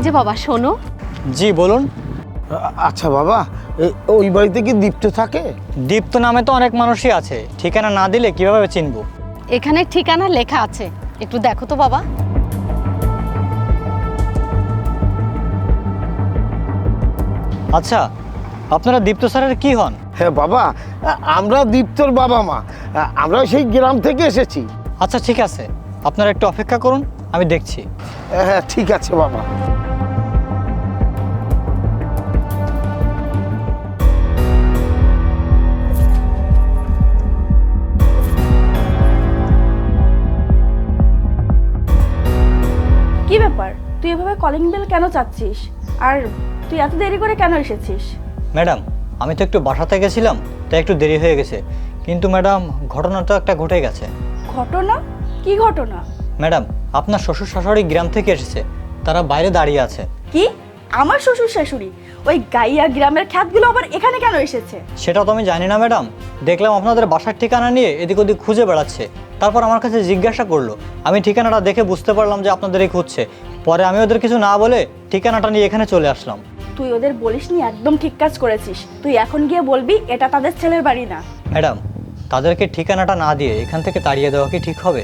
এই যে বাবা শোনো। জি বলুন। আচ্ছা বাবা ওই বাড়িতে কি দীপ্ত থাকে? দীপ্ত নামে তো অনেক মানুষই আছে। ঠিকানা না দিলে কীভাবে চিনবো? এখানে ঠিকানা লেখা আছে। একটু দেখো তো বাবা। আচ্ছা আপনারা দীপ্ত স্যারের কি হন? হ্যাঁ বাবা আমরা দীপ্তর বাবা মা। আমরা সেই গ্রাম থেকে এসেছি। আচ্ছা ঠিক আছে। আপনারা একটু অপেক্ষা করুন আমি দেখছি। হ্যাঁ ঠিক আছে বাবা। তুই এভাবে কলিং বেল কেন চাচ্ছিস? আর তুই এত দেরি করে কেন এসেছিস? ম্যাডাম আমি তো একটু বাসাতে গেছিলাম তাই একটু দেরি হয়ে গেছে। কিন্তু ম্যাডাম ঘটনা তো একটা ঘটে গেছে। ঘটনা? কি ঘটনা? ম্যাডাম আপনার শ্বশুর শাশুড়ি গ্রাম থেকে এসেছে। তারা বাইরে দাঁড়িয়ে আছে। কি? আমার শ্বশুর শাশুড়ি? ওই গাইয়া গ্রামের খ্যাতগুলো আবার এখানে কেন এসেছে? সেটা তো আমি জানি না ম্যাডাম। দেখলাম আপনাদের বাসার ঠিকানা নিয়ে এদিক ওদিক খুঁজে বেড়াচ্ছে। তারপর আমার কাছে জিজ্ঞাসা করল। আমি ঠিকানাটা দেখে বুঝতে পারলাম যে আপনাদেরই খুঁজছে। পরে আমি ওদের কিছু না বলে ঠিকানাটা নিয়ে এখানে চলে আসলাম। তুই ওদের বলিসনি একদম ঠিক কাজ করেছিস। তুই এখন গিয়ে বলবি এটা তাদের ছেলের বাড়ি না। ম্যাডাম তাদেরকে ঠিকানাটা না দিয়ে এখান থেকে তাড়িয়ে দেওয়া কি ঠিক হবে?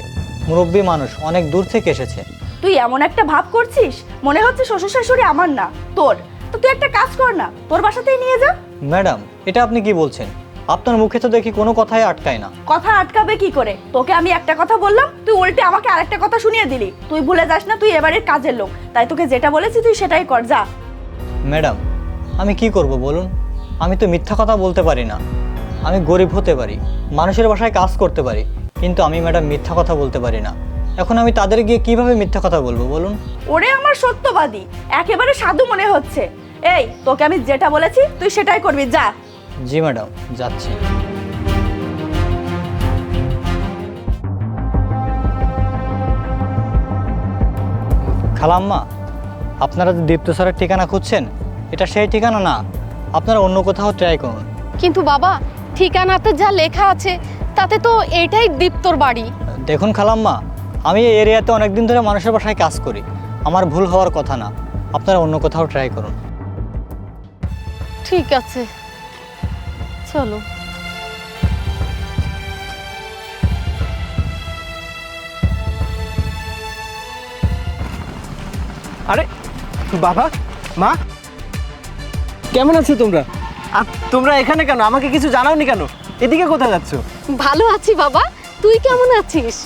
মুরব্বী মানুষ অনেক দূর থেকে এসেছে। তুই এমন একটা ভাব করছিস? মনে হচ্ছে শ্বশুর শাশুড়ি আমার না তোর। তো তুই একটা কাজ কর না তোর বাসাতেই নিয়ে যা। ম্যাডাম এটা আপনি কি বলছেন? আপনার মুখে তো দেখি কোনো কথাই আটকায় না। কথা আটকাবে কি করে? তোকে আমি একটা কথা বললাম তুই উল্টে আমাকে আরেকটা কথা শুনিয়ে দিলি। তুই ভুলে যাস না তুই এবারের কাজের লোক। তাই তোকে যেটা বলেছি তুই সেটাই কর যা। ম্যাডাম আমি কি করব বলুন? আমি তো মিথ্যা কথা বলতে পারি না। আমি গরিব হতে পারি মানুষের বাসায় কাজ করতে পারি কিন্তু আমি ম্যাডাম মিথ্যা কথা বলতে পারি না। এখন আমি তাদের গিয়ে কীভাবে মিথ্যা কথা বলব বলুন? ওরে আমার সত্যবাদী একেবারে সাধু মনে হচ্ছে। এই তোকে আমি যেটা বলেছি তুই সেটাই করবি যা। জি ম্যাডাম যাচ্ছি। খালাম্মা আপনারা যে দীপ্ত স্যারের ঠিকানা খুঁজছেন এটা সেই ঠিকানা না? আপনারা অন্য কোথাও ট্রাই করুন। কিন্তু বাবা ঠিকানাতে যা লেখা আছে তাতে তো এটাই দীপ্তর বাড়ি। দেখুন খালাম্মা আমি এই এরিয়াতে অনেক দিন ধরে মানুষের বাসায় কাজ করি। আমার ভুল হওয়ার কথা না। আপনারা অন্য কোথাও ট্রাই করুন। ঠিক আছে। চলো। আরে বাবা মা। কেমন আছো তোমরা? আর তোমরা এখানে কেন? আমাকে কিছু জানাওনি কেন? এদিকে কোথায় যাচ্ছ? ভালো আছি বাবা। তুই কেমন আছিস?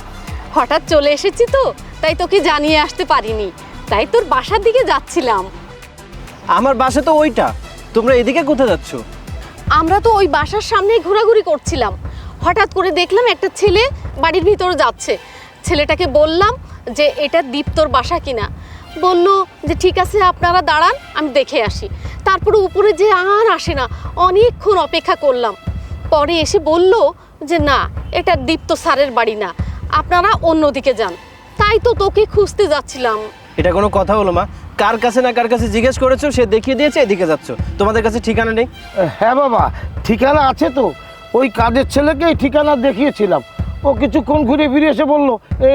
হঠাৎ চলে এসেছি তো তাই তোকে জানিয়ে আসতে পারিনি। তাই তোর বাসার দিকে যাচ্ছিলাম। আমার বাসা তো ওইটা। তোমরা এদিকে কোথায় যাচ্ছ? আমরা তো ওই বাসার সামনেই ঘোরাঘুরি করছিলাম। হঠাৎ করে দেখলাম একটা ছেলে বাড়ির ভিতরে যাচ্ছে। ছেলেটাকে বললাম যে, এটা দীপ্তর বাসা কিনা? বলল যে, ঠিক আছে, আপনারা দাঁড়ান, আমি দেখে আসি। তারপরে উপরে যে আর আসে না, অনেকক্ষণ অপেক্ষা করলাম। পরে এসে বলল যে, না, এটা দীপ্ত স্যারের বাড়ি না, আপনারা অন্যদিকে যান। তাই তো তোকে খুঁজতে যাচ্ছিলাম। এটা কোনো কথা হলো মা। কার কাছে না কার কাছে জিজ্ঞেস করেছ সে দেখিয়ে দিয়েছে এদিকে যাচ্ছ। তোমাদের কাছে ঠিকানা নেই? হ্যাঁ বাবা ঠিকানা আছে তো। ওই কাজের ছেলেকেই ঠিকানা দেখিয়েছিলাম। ও কিছুক্ষণ ঘুরে ফিরে এসে বলল এ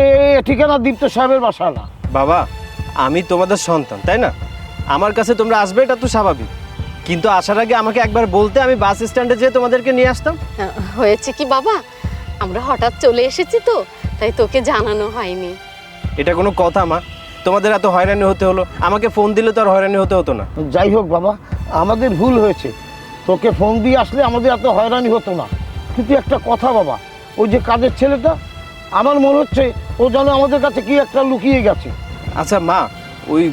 ঠিকানা দীপ্ত সাহেবের বাসা না। বাবা আমি তোমাদের সন্তান তাই না? আমার কাছে তোমরা আসবে এটা তো স্বাভাবিক। কিন্তু আসার আগে আমাকে একবার বলতে আমি বাস স্ট্যান্ডে যেয়ে তোমাদেরকে নিয়ে আসতাম? আহ, হয়েছে কি বাবা? আমরা হঠাৎ চলে এসেছি তো তাই তোকে জানানো হয়নি। এটা কোনো কথা মা। তোমাদের এত হয়রানি হতে হলো? আমাকে ফোন দিলে তো আর হয়রানি হতে হতো না। যাই হোক বাবা আমাদের ভুল হয়েছে। তোকে ফোন দিয়ে আসলে আমাদের এত হয়রানি হতো না। কিন্তু একটা কথা বাবা ওই যে কাজের ছেলেটা আমার মনে হচ্ছে ও যেন আমাদের কাছে কি একটা লুকিয়ে গেছে। আচ্ছা মা ওই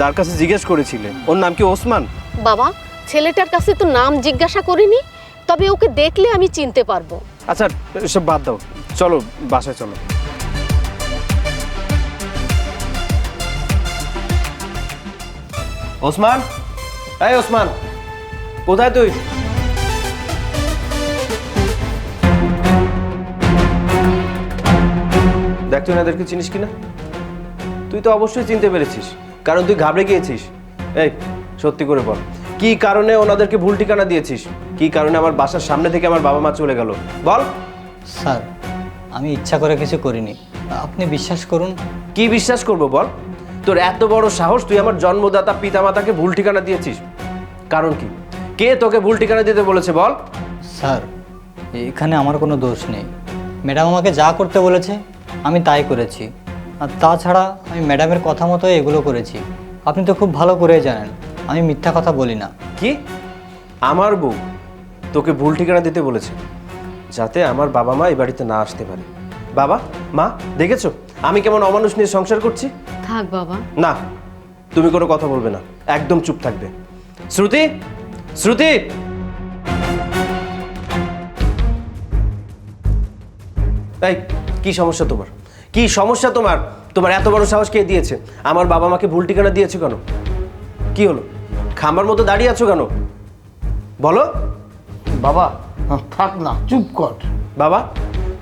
যার কাছে জিজ্ঞেস করেছিলে ওর নাম কি ওসমান? বাবা ছেলেটার কাছে তো নাম জিজ্ঞাসা করিনি তবে ওকে দেখলে আমি চিনতে পারব। আচ্ছা সব বাদ দাও। চলো বাসায় চলো। ওসমান? এই ওসমান কোথায় তুই? দেখ তুই এনাদেরকে চিনিস কিনা? তুই তো অবশ্যই চিনতে পেরেছিস কারণ তুই ঘাবড়ে গিয়েছিস। এই সত্যি করে বল কি কারণে ওনাদেরকে ভুল ঠিকানা দিয়েছিস? কি কারণে আমার বাসার সামনে থেকে আমার বাবা মা চলে গেল? বল। স্যার আমি ইচ্ছা করে কিছু করিনি। আপনি বিশ্বাস করুন। কি বিশ্বাস করব বল? তোর এত বড় সাহস তুই আমার জন্মদাতা পিতামাতাকে ভুল ঠিকানা দিয়েছিস। কারণ কি? কে তোকে ভুল ঠিকানা দিতে বলেছে বল? স্যার এখানে আমার কোনো দোষ নেই। ম্যাডাম আমাকে যা করতে বলেছে আমি তাই করেছি। আর তাছাড়া আমি ম্যাডামের কথা মতো এগুলো করেছি। আপনি তো খুব ভালো করেই জানেন আমি মিথ্যা কথা বলি না। কি? আমার বউ তোকে ভুল ঠিকানা দিতে বলেছে যাতে আমার বাবা মা এই বাড়িতে না আসতে পারে। বাবা মা দেখেছ? আমি কেমন অমানুষ নিয়ে সংসার করছি? থাক বাবা। না তুমি কোনো কথা বলবে না একদম চুপ থাকবে। শ্রুতি শ্রুতি! এই কি সমস্যা তোমার? কি সমস্যা তোমার? তোমার এত বড় সাহস কে দিয়েছে? আমার বাবা মাকে ভুল ঠিকানা দিয়েছ কেন? কি হলো? খাম্বার মতো দাঁড়িয়ে আছো কেন? বলো। বাবা থাক না চুপ কর। বাবা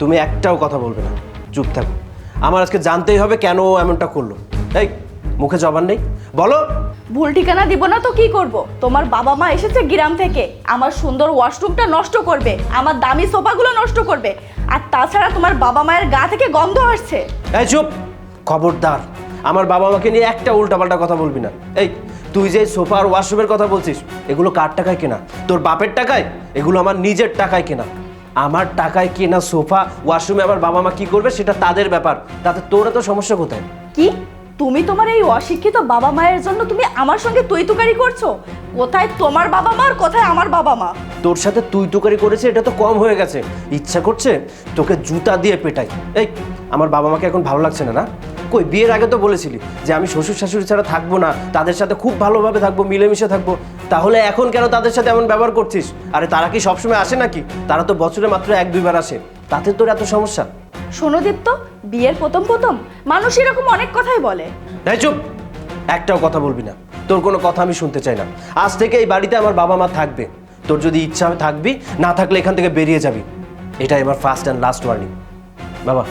তুমি একটাও কথা বলবে না। চুপ থাকো। আমার আজকে জানতেই হবে কেন ও এমনটা করল। এই মুখে জবান নেই। বলো। ভুল ঠিকানা দিব না তো কি করব? তোমার বাবা মা এসেছে গ্রাম থেকে। আমার সুন্দর ওয়াশরুমটা নষ্ট করবে। আমার দামি সোফাগুলো নষ্ট করবে। আর তাছাড়া তোমার বাবা মায়ের গা থেকে গন্ধ আসছে। এই চুপ। খবরদার। আমার বাবা মাকে নিয়ে একটা উল্টাপাল্টা কথা বলবি না। এই তুই যে সোফা আর ওয়াশরুমের কথা বলছিস এগুলো কার টাকায় কেনা? তোর বাপের টাকায়? এগুলো আমার নিজের টাকায় কেনা। আমার টাকায় কেনা সোফা ওয়াশরুমে আমার বাবা মা কি করবে সেটা তাদের ব্যাপার। তাতে তোরা তো সমস্যা কোথায়? কি? তুমি তোমার এই অশিক্ষিত বাবা মায়ের জন্য তুমি আমার সঙ্গে তুই তুকারি করছ? কোথায় তোমার বাবা মা আর কোথায় আমার বাবা মা? তোর সাথে তুই তুকারি করেছে, এটা তো কম হয়ে গেছে। ইচ্ছা করছে তোকে জুতা দিয়ে পেটাই। এই, আমার বাবা মাকে এখন ভালো লাগছে না না? কই, বিয়ের আগে তো বলেছিলি যে আমি শ্বশুর শাশুড়ি ছাড়া থাকব না, তাদের সাথে খুব ভালোভাবে থাকব, মিলেমিশে থাকব। তাহলে এখন কেন তাদের সাথে এমন ব্যবহার করছিস? আরে তারা কি সবসময় আসে নাকি? তারা তো বছরে মাত্র এক দুইবার আসে। তাতে তোর এত সমস্যা? শোনো তো বিয়ের প্রথম প্রথম। মানুষ এরকম অনেক কথাই বলে। তাই চুপ! একটাও কথা বলবি না। তোর কোনো কথা আমি শুনতে চাই না। আজ থেকে এই বাড়িতে আমার বাবা মা থাকবে। তোর যদি ইচ্ছা থাকবি না থাকলে এখান থেকে বেরিয়ে যাবি। এটাই আমার ফার্স্ট অ্যান্ড লাস্ট ওয়ার্নিং বাবা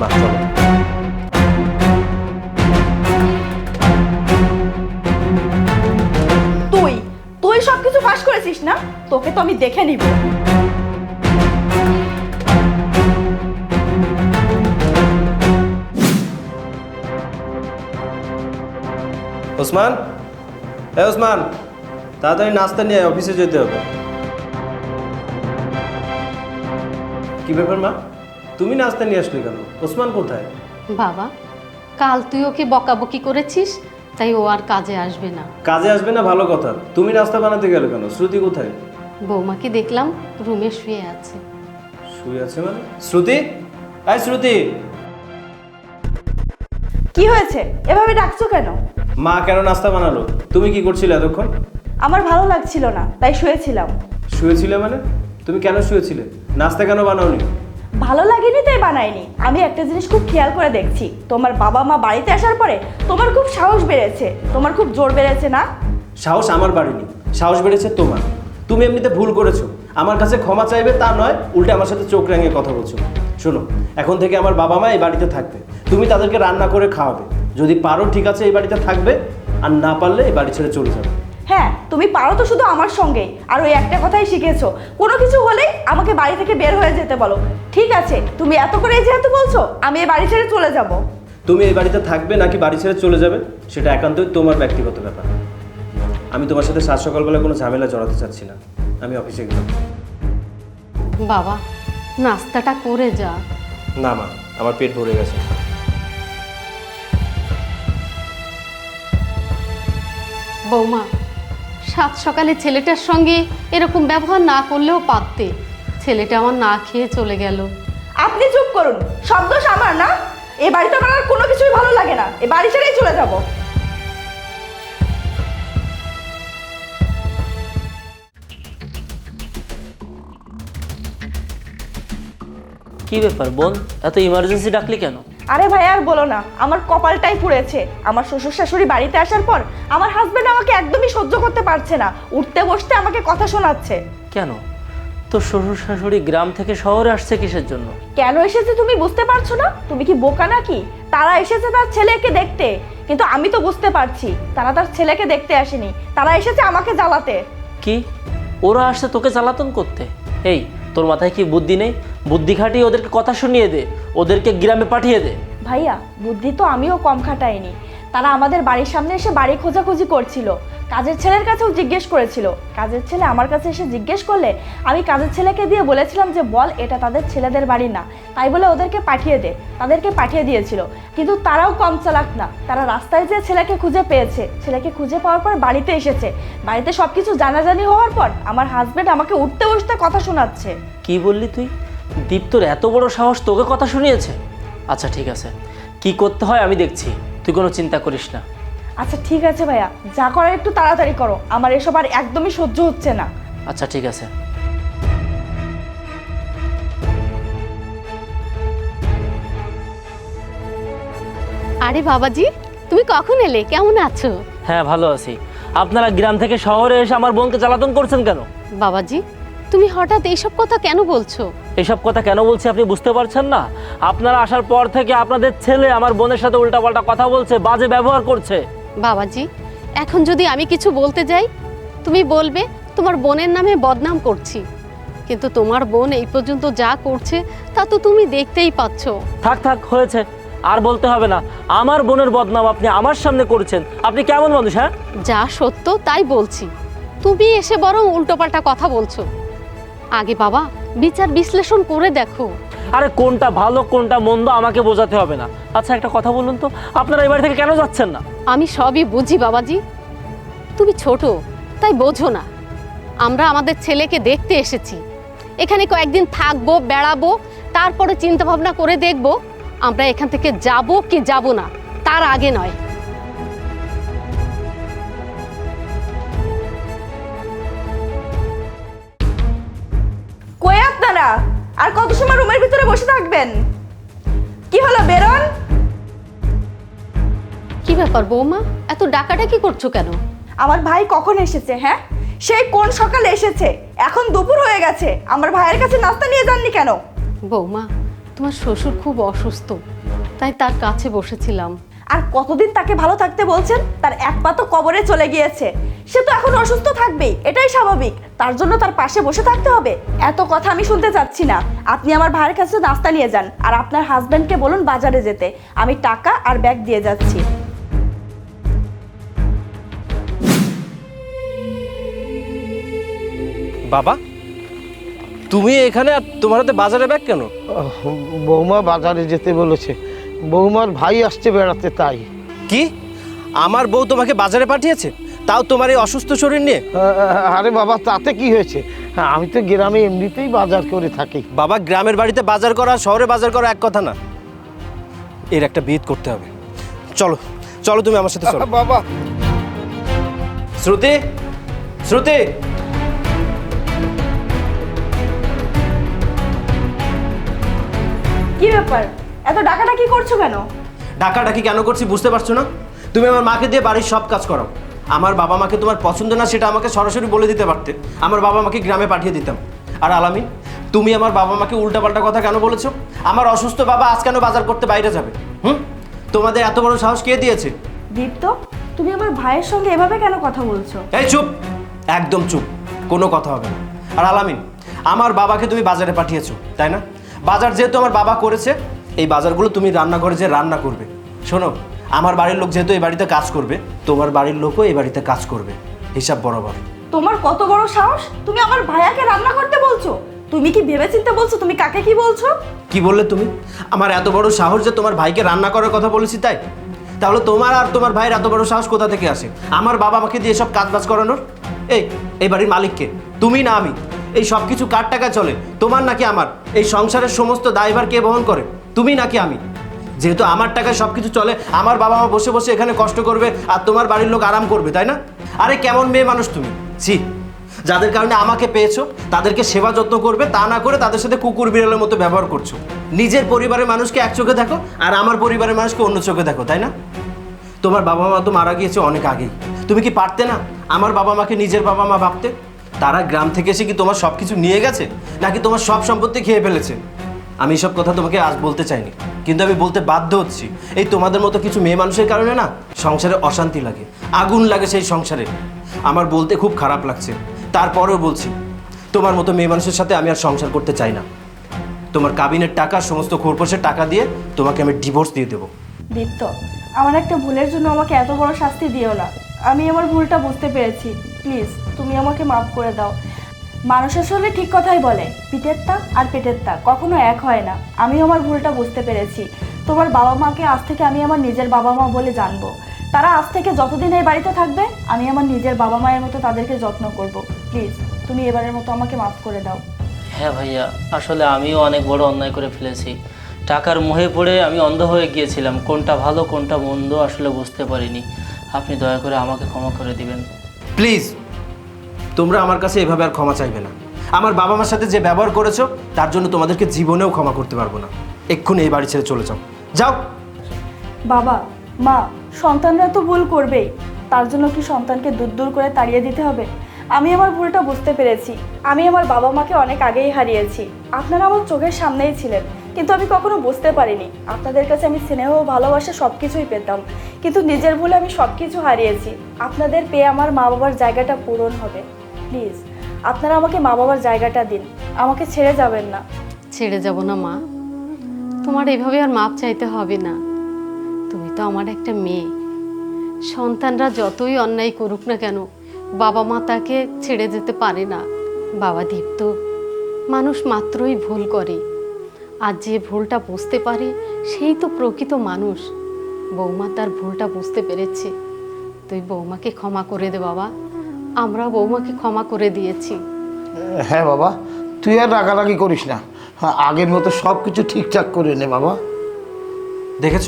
মা চলো। তুই তুই সবকিছু ফাঁস করেছিস না? তোকে তো আমি দেখে নিব। ওসমান? হ্যাঁ ওসমান তাড়াতাড়ি নাস্তা নিয়ে অফিসে যেতে হবে। কি ব্যাপার মা? তুমি নাস্তা নিয়ে আসলে কেন? ওসমান কোথায়? বাবা কাল তুই ওকে বকাবকি করেছিস তাই ও আর কাজে আসবে না। কাজে আসবে না ভালো কথা। তুমি নাস্তা বানাতে গেলে কেন? শ্রুতি কোথায়? বৌমাকে দেখলাম রুমে শুয়ে আছে। শুয়ে আছে মানে? শ্রুতি? আয় শ্রুতি! কি হয়েছে? এভাবে ডাকছো কেন? মা কেন নাস্তা বানালো? তুমি কি করছিলে এতক্ষণ? আমার ভালো লাগছিল না তাই শুয়েছিলাম। শুয়েছিলে মানে? তুমি কেন শুয়েছিলে? নাস্তা কেন বানাওনি? ভালো লাগেনি তাই বানাইনি। আমি একটা জিনিস খুব খেয়াল করে দেখছি। তোমার বাবা মা বাড়িতে আসার পরে তোমার খুব সাহস বেড়েছে। তোমার খুব জোর বেড়েছে না? সাহস আমার বাড়িনি। সাহস বেড়েছে তোমার। তুমি এমনিতে ভুল করেছ। আমার কাছে ক্ষমা চাইবে তা নয় উল্টে আমার সাথে চোখ রাঙিয়ে কথা বলছো। শোনো এখন থেকে আমার বাবা মা এই বাড়িতে থাকবে। তুমি তাদেরকে রান্না করে খাওয়াবে। যদি পারো ঠিক আছে এই বাড়িতে থাকবে আর না পারলে এই বাড়ি ছেড়ে চলে যাবে। হ্যাঁ তুমি পারো তো শুধু আমার সঙ্গেই আর ওই একটা কথাই শিখেছো। কোনো কিছু হলেই আমাকে বাড়ি থেকে বের হয়ে যেতে বলো। ঠিক আছে তুমি এত করে যেহেতু বলছো আমি এই বাড়ি ছেড়ে চলে যাব। তুমি এই বাড়িতে থাকবে নাকি বাড়ি ছেড়ে চলে যাবে? সেটা একান্তই তোমার ব্যক্তিগত ব্যাপার। আমি তোমার সাথে সাত সকালবেলা কোনো ঝামেলা জড়াতে চাচ্ছি না। আমি অফিসে গেলাম। বাবা নাস্তাটা করে যা। না মা আমার পেট ভরে গেছে। বৌমা সাত সকালে ছেলেটার সঙ্গে এরকম ব্যবহার না করলেও পারতে। ছেলেটা আমার না খেয়ে চলে গেল। আপনি চুপ করুন সব দোষ আমার না। এ বাড়িতে আমার আর কোনো কিছুই ভালো লাগে না। এ বাড়ি ছেড়েই চলে যাব। কি ব্যাপার বোন এত ইমার্জেন্সি ডাকলি কেন? আরে ভাই আর বলো না আমার কপালটাই পুড়েছে। আমার শ্বশুর শাশুড়ি বাড়িতে আসার পর আমার হাজবেন্ড আমাকে একদমই সহ্য করতে পারছে না উঠতে বসতে আমাকে কথা শোনাচ্ছে। কেন? তোর শ্বশুর শাশুড়ি গ্রাম থেকে শহরে আসছে কিসের জন্য? কেন এসেছে তুমি বুঝতে পারছ না? তুমি কি বোকা নাকি? তারা এসেছে তার ছেলেকে দেখতে। কিন্তু আমি তো বুঝতে পারছি তারা তার ছেলেকে দেখতে আসেনি। তারা এসেছে আমাকে জ্বালাতে। কি? ওরা আসছে তোকে জ্বালাতন করতে? এই তোর মাথায় কি বুদ্ধি নেই? বুদ্ধি খাটিয়ে ওদেরকে কথা শুনিয়ে দে, ওদেরকে গ্রামে পাঠিয়ে দে। ভাইয়া, বুদ্ধি তো আমিও কম খাটাইনি। তারা আমাদের বাড়ির সামনে এসে বাড়ি খোঁজাখুঁজি করছিল। কাজের ছেলের কাছেও জিজ্ঞেস করেছিল। কাজের ছেলে আমার কাছে এসে জিজ্ঞেস করলে, আমি কাজের ছেলেকে দিয়ে বলেছিলাম যে, বল, এটা তাদের ছেলেদের বাড়ি না। তাই বলে ওদেরকে পাঠিয়ে দে, তাদেরকে পাঠিয়ে দিয়েছিল। কিন্তু তারাও কম চালাক না। তারা রাস্তায় যে ছেলেকে খুঁজে পেয়েছে। ছেলেকে খুঁজে পাওয়ার পর বাড়িতে এসেছে। বাড়িতে সব কিছু জানাজানি হওয়ার পর আমার হাজবেন্ড আমাকে উঠতে বসতে কথা শোনাচ্ছে। কি বললি তুই? দীপ্তর এত বড় সাহস তোকে কথা শুনিয়েছে? আচ্ছা ঠিক আছে। কি করতে হয় আমি দেখছি। তুই কোনো চিন্তা করিস না। আচ্ছা ঠিক আছে ভাইয়া। যা করার একটু তাড়াতাড়ি করো। আমার এসব আর একদমই সহ্য হচ্ছে না। আচ্ছা ঠিক আছে। আরে বাবাজি তুমি কখন এলে? কেমন আছো? হ্যাঁ ভালো আছি। আপনারা গ্রাম থেকে শহরে এসে আমার বোনকে জ্বালাতন করছেন কেন? বাবাজি তুমি হঠাৎ এইসব কথা কেন বলছো? এসব কথা কেন বলছি আপনি বুঝতে পারছেন না? আপনারা আসার পর থেকে আপনাদের ছেলে আমার বোনের সাথে উল্টাপাল্টা কথা বলছে বাজে ব্যবহার করছে। বাবাজি এখন যদি আমি কিছু বলতে যাই তুমি বলবে তোমার বোনের নামে বদনাম করছি। কিন্তু তোমার বোন এই পর্যন্ত যা করছে তা তো তুমি দেখতেই পাচ্ছ। থাক থাক হয়েছে। আর বলতে হবে না। আমার বোনের বদনাম আপনি আমার সামনে করছেন। আপনি কেমন মানুষ হ্যাঁ? যা সত্য তাই বলছি। তুমি এসে বরং উল্টোপাল্টা কথা বলছো। আগে বাবা বিচার বিশ্লেষণ করে দেখো। আরে কোনটা ভালো কোনটা মন্দ আমাকে বোঝাতে হবে না। আচ্ছা একটা কথা বলুন তো আপনারা এই বাড়ি থেকে কেন যাচ্ছেন না? আমি সবই বুঝি বাবাজি। তুমি ছোট তাই বোঝো না। আমরা আমাদের ছেলেকে দেখতে এসেছি। এখানে কয়েকদিন থাকব বেড়াবো তারপরে চিন্তা ভাবনা করে দেখব। আমরা এখান থেকে যাব কি যাব না তার আগে নয়। আর কত সময় রুমের ভিতরে বসে থাকবেন? কি হলো বেরোন? কি ব্যাপার বৌমা? এত ডাকাডাকি করছ কেন? আমার ভাই কখন এসেছে হ্যাঁ? সেই কোন সকালে এসেছে? এখন দুপুর হয়ে গেছে। আমার ভাইয়ের কাছে নাস্তা নিয়ে যাননি কেন? বৌমা তোমার শ্বশুর খুব অসুস্থ তাই তার কাছে বসেছিলাম। আর কতদিন তাকে ভালো থাকতে বলছেন? তার এক পা তো কবরে চলে গিয়েছে। সে তো এখন অসুস্থ থাকবেই এটাই স্বাভাবিক। তার জন্য তার পাশে বসে থাকতে হবে। এত কথা আমি শুনতে চাচ্ছি না। আপনি আমার ভাইয়ের কাছে নাস্তা নিয়ে যান আর আপনার হাজব্যান্ডকে বলুন বাজারে যেতে। আমি টাকা আর ব্যাগ দিয়ে যাচ্ছি। বাবা তুমি এখানে আর তোমার হাতে বাজারে ব্যাগ কেন? বৌমা বাজারে যেতে বলেছে। বৌমার ভাই আসছে বেড়াতে তাই। কি? আমার বউ তোমাকে বাজারে পাঠিয়েছে? তাও তোমার এই অসুস্থ শরীর নিয়ে? আরে বাবা তাতে কি হয়েছে? হ্যাঁ, আমি তো গ্রামে এমনিতেই বাজার করে থাকি। বাবা গ্রামের বাড়িতে বাজার করা শহরে বাজার করা এক কথা না। এর একটা বিদ করতে হবে। চলো চলো তুমি আমার সাথে চলো। বাবা। শ্রুতি শ্রুতি। কি ব্যাপার? এত ডাকাডাকি করছ কেন? ডাকাডাকি কেন করছি বুঝতে পারছ না? তুমি আমার মাকে দিয়ে বাড়ির সব কাজ করো আমার বাবা মাকে তোমার পছন্দ না সেটা আমাকে সরাসরি বলে দিতে পারতে। আমার বাবা মাকে গ্রামে পাঠিয়ে দিতাম। আর আলামিন তুমি আমার বাবা মাকে উল্টাপাল্টা কথা কেন বলেছ? আমার অসুস্থ বাবা আজ কেন বাজার করতে বাইরে যাবে? হুম? তোমাদের এত বড় সাহস কে দিয়েছে? দীপ্ত তুমি আমার ভাইয়ের সঙ্গে এভাবে কেন কথা বলছো? এই চুপ! একদম চুপ! কোনো কথা হবে না। আর আলামিন আমার বাবাকে তুমি বাজারে পাঠিয়েছো তাই না? বাজার যেহেতু আমার বাবা করেছে এই বাজারগুলো তুমি রান্নাঘরে যে রান্না করবে। শোনো আমার বাড়ির লোক যেহেতু এই বাড়িতে কাজ করবে তোমার বাড়ির লোকও এই বাড়িতে কাজ করবে। হিসাব বরাবর। তোমার কত বড় সাহস? তুমি আমার ভাইয়াকে রান্না করতে বলছো? তুমি কি ভেবেচিন্তে বলছো? তুমি কাকে কি বলছো? কি বললে তুমি? আমার এত বড় সাহস যে তোমার ভাইকে রান্না করার কথা বলেছি তাই? তাহলে তোমার আর তোমার ভাইয়ের এত বড় সাহস কোথা থেকে আসে? আমার বাবা আমাকে দিয়ে সব কাজ বাজ করানোর? এই এই বাড়ির মালিককে তুমি না আমি। এই সব কিছু কার টাকা চলে? তোমার নাকি আমার? এই সংসারের সমস্ত দায়ভার কে বহন করে? তুমি নাকি আমি? যেহেতু আমার টাকায় সব কিছু চলে, আমার বাবা মা বসে বসে এখানে কষ্ট করবে আর তোমার বাড়ির লোক আরাম করবে, তাই না? আরে কেমন মেয়ে মানুষ তুমি? ছি, যাদের কারণে আমাকে পেয়েছ, তাদেরকে সেবা যত্ন করবে, তা না করে তাদের সাথে কুকুর বিড়ালের মতো ব্যবহার করছ। নিজের পরিবারের মানুষকে এক চোখে দেখো আর আমার পরিবারের মানুষকে অন্য চোখে দেখো, তাই না? তোমার বাবা মা তো মারা গিয়েছে অনেক আগেই। তুমি কি পারতে না আমার বাবা মাকে নিজের বাবা মা ভাবতে? তারা গ্রাম থেকে এসে কি তোমার সব কিছু নিয়ে গেছে? নাকি তোমার সব সম্পত্তি খেয়ে ফেলেছে? আমি সব কথা তোমাকে আজ বলতে চাইনি, কিন্তু আমি বলতে বাধ্য হচ্ছি। এই তোমাদের মতো কিছু মেয়ে মানুষের কারণে না সংসারে অশান্তি লাগে, আগুন লাগে সেই সংসারে। আমার বলতে খুব খারাপ লাগছে। তারপরেও বলছি, তোমার মতো মেয়ে মানুষের সাথে আমি আর সংসার করতে চাই না। তোমার কাবিনের টাকা, সমস্ত খোরপোশের টাকা দিয়ে তোমাকে আমি ডিভোর্স দিয়ে দেবো। দীপ্ত, আমার একটা ভুলের জন্য আমাকে এত বড় শাস্তি দিও না। আমি আমার ভুলটা বুঝতে পেরেছি। প্লিজ, তুমি আমাকে মাফ করে দাও। মানুষ আসলে ঠিক কথাই বলে পিঠের তা আর পেটের তা কখনো এক হয় না। আমি আমার ভুলটা বুঝতে পেরেছি। তোমার বাবা মাকে আজ থেকে আমি আমার নিজের বাবা মা বলে জানব। তারা আজ থেকে যতদিন এই বাড়িতে থাকবে আমি আমার নিজের বাবা মায়ের মতো তাদেরকে যত্ন করব। প্লিজ তুমি এবারের মতো আমাকে মাফ করে দাও। হ্যাঁ ভাইয়া আসলে আমিও অনেক বড় অন্যায় করে ফেলেছি। টাকার মোহে পড়ে আমি অন্ধ হয়ে গিয়েছিলাম। কোনটা ভালো কোনটা মন্দ আসলে বুঝতে পারিনি। আপনি দয়া করে আমাকে ক্ষমা করে দিবেন। প্লিজ তোমরা আমার কাছে এভাবে আর ক্ষমা চাইবে না। আমার বাবা মার সাথে যে ব্যবহার করেছ, তার জন্য তোমাদেরকে জীবনেও ক্ষমা করতে পারব না। এক্ষুনি এই বাড়ি ছেড়ে চলে যাও। যাও। বাবা, মা, সন্তানরা তো ভুল করবেই। তার জন্য কি সন্তানকে দূর দূর করে তাড়িয়ে দিতে হবে? আমি আমার ভুলটা বুঝতে পেরেছি। আমি আমার বাবা মাকে অনেক আগেই হারিয়েছি। আপনারা আমার চোখের সামনেই ছিলেন, কিন্তু আমি কখনো বুঝতে পারিনি। আপনাদের কাছে আমি স্নেহ ভালোবাসা সব কিছুই পেতাম, কিন্তু নিজের ভুলে আমি সব কিছু হারিয়েছি। আপনাদের পেয়ে আমার মা বাবার জায়গাটা পূরণ হবে। প্লিজ, আপনারা আমাকে মা বাবার জায়গাটা দিন। আমাকে ছেড়ে যাবেন না। ছেড়ে যাব না, মা। তোমার এভাবে আর মাপ চাইতে হবে না। তুমি তো আমার একটা মেয়ে। সন্তানরা যতই অন্যায় করুক না কেন, বাবা মা তাকে ছেড়ে যেতে পারে না। বাবা দীপ্ত মানুষ মাত্রই ভুল করে। আর যে ভুলটা বুঝতে পারে, সেই তো প্রকৃত মানুষ। বৌমা তার ভুলটা বুঝতে পেরেছে। তুই বৌমাকে ক্ষমা করে দে, বাবা। আমরা বৌমাকে ক্ষমা করে দিয়েছি। হ্যাঁ বাবা তুই আর রাগারাগি করিস না। হ্যাঁ আগের মতো সব কিছু ঠিকঠাক করে নে বাবা। দেখেছ?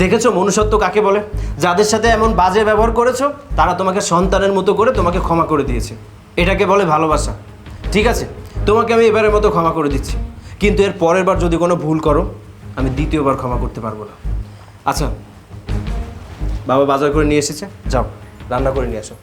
দেখেছ মনুষ্যত্ব কাকে বলে? যাদের সাথে এমন বাজে ব্যবহার করেছ তারা তোমাকে সন্তানের মতো করে তোমাকে ক্ষমা করে দিয়েছে। এটাকে বলে ভালোবাসা। ঠিক আছে তোমাকে আমি এবারের মতো ক্ষমা করে দিচ্ছি। কিন্তু এর পরের বার যদি কোনো ভুল করো আমি দ্বিতীয়বার ক্ষমা করতে পারব না। আচ্ছা বাবা বাজার করে নিয়ে এসেছে? যাও রান্না করে নিয়ে আসো।